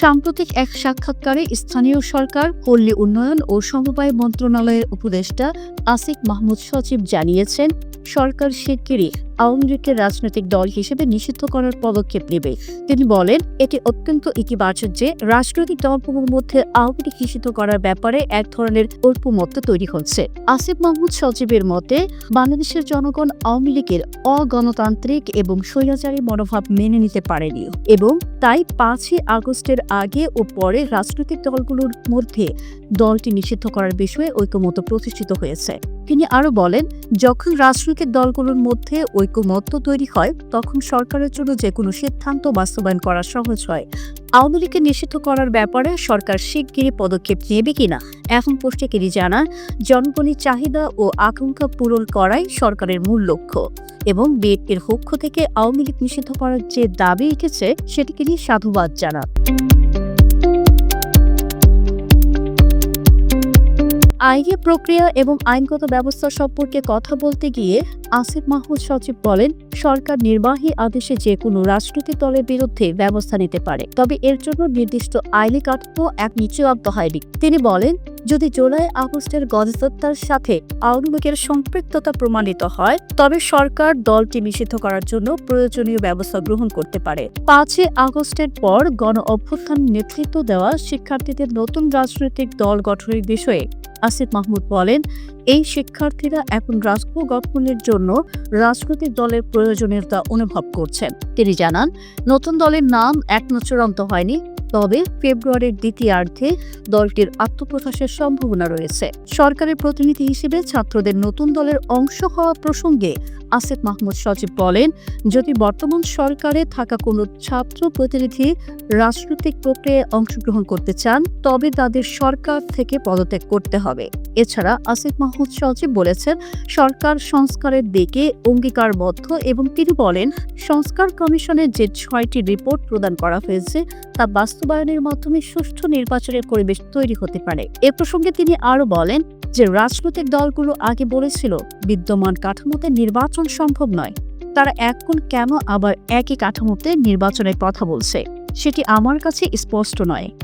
সাম্প্রতিক এক সাক্ষাৎকারে স্থানীয় সরকার, পল্লী উন্নয়ন ও সমবায় মন্ত্রণালয়ের উপদেষ্টা আসিক মাহমুদ সচিব জানিয়েছেন, সরকার শিগগিরই আওয়ামী লীগের রাজনৈতিক দল হিসেবে নিষিদ্ধ করার পদক্ষেপ নেবে। তিনি বলেন, এটি অত্যন্ত ইতিবাচক যে রাজনৈতিক দলগুলোর মধ্যে আওয়ামী লীগ নিষিদ্ধ করার ব্যাপারে এক ধরনের ঐক্যমত্য তৈরি হচ্ছে। আসিফ মাহমুদ সচিবের মতে, বাংলাদেশের জনগণ আওয়ামী লীগের অগণতান্ত্রিক এবং স্বৈরাচারী মনোভাব মেনে নিতে পারেনি এবং তাই পাঁচই আগস্টের আগে ও পরে রাজনৈতিক দলগুলোর মধ্যে দলটি নিষিদ্ধ করার বিষয়ে ঐক্যমত্য প্রতিষ্ঠিত হয়েছে। তিনি আরও বলেন, যখন রাজনৈতিক দলগুলোর মধ্যে ঐক্যমত্য তৈরি হয়, তখন সরকারের জন্য যে কোনো সিদ্ধান্ত বাস্তবায়ন করা সহজ হয়। আওয়ামী লীগকে নিষিদ্ধ করার ব্যাপারে সরকার শিগগিরই পদক্ষেপ নেবে কিনা, এখন পোস্টে তিনি জানান জনগণের চাহিদা ও আকাঙ্ক্ষা পূরণ করাই সরকারের মূল লক্ষ্য। এবং বিএনপির পক্ষ থেকে আওয়ামী লীগ নিষিদ্ধ করার যে দাবি উঠেছে সেটিকে নিয়ে সাধুবাদ জানান। আইনি প্রক্রিয়া এবং আইনগত ব্যবস্থা সম্পর্কে কথা বলতে গিয়ে আসিফ মাহমুদ সচিব বলেন, সরকার নির্বাহী আদেশে যে কোনো রাজনৈতিক দলের বিরুদ্ধে ব্যবস্থা নিতে পারে, তবে এর জন্য নির্দিষ্ট আইনি কাঠামো এক নিচে আনতে হয়নি। তিনি বলেন, যদি জুলাই আগস্টের গণহত্যার সাথে আওয়ামী লীগের সম্পৃক্ততা প্রমাণিত হয়, তবে সরকার দলটি নিষিদ্ধ করার জন্য প্রয়োজনীয় ব্যবস্থা গ্রহণ করতে পারে। পাঁচই আগস্টের পর গণ অভ্যুত্থান নেতৃত্ব দেওয়া শিক্ষার্থীদের নতুন রাজনৈতিক দল গঠনের বিষয়ে আসিফ মাহমুদ বলেন, এই শিক্ষার্থীরা এখন রাষ্ট্র গঠনের জন্য রাজনৈতিক দলের প্রয়োজনীয়তা অনুভব করছেন। তিনি জানান, নতুন দলের নাম এখনও চূড়ান্ত হয়নি, তবে ফেব্রুয়ারির দ্বিতীয়ার্ধে দলটির আত্মপ্রকাশের সম্ভাবনা রয়েছে। সরকারের প্রতিনিধি হিসেবে ছাত্রদের নতুন দলের অংশ হওয়া প্রসঙ্গে আসিফ মাহমুদ সচিব বলেন, যদি বর্তমান সরকারে থাকা কোনো ছাত্র প্রতিনিধি রাজনৈতিক প্রক্রিয়ায় অংশগ্রহণ করতে চান, তবে তাদের সরকার থেকে পদত্যাগ করতে হবে। এছাড়া আসিফ মাহমুদ সচিব বলেছেন, সরকার সংস্কারের দিকে অঙ্গীকারবদ্ধ এবং তিনি বলেন, সংস্কার কমিশনের যে ছয়টি রিপোর্ট প্রদান করা হয়েছে, তা বাস্তবায়নের মাধ্যমে সুষ্ঠু নির্বাচনের পরিবেশ তৈরি হতে পারে। এ প্রসঙ্গে তিনি আরও বলেন যে, রাজনৈতিক দলগুলো আগে বলেছিল, বিদ্যমান কাঠামোতে নির্বাচন সম্ভব নয়। তারা এখন কেন আবার একই কাঠামোতে নির্বাচনের কথা বলছে? সেটি আমার কাছে স্পষ্ট নয়।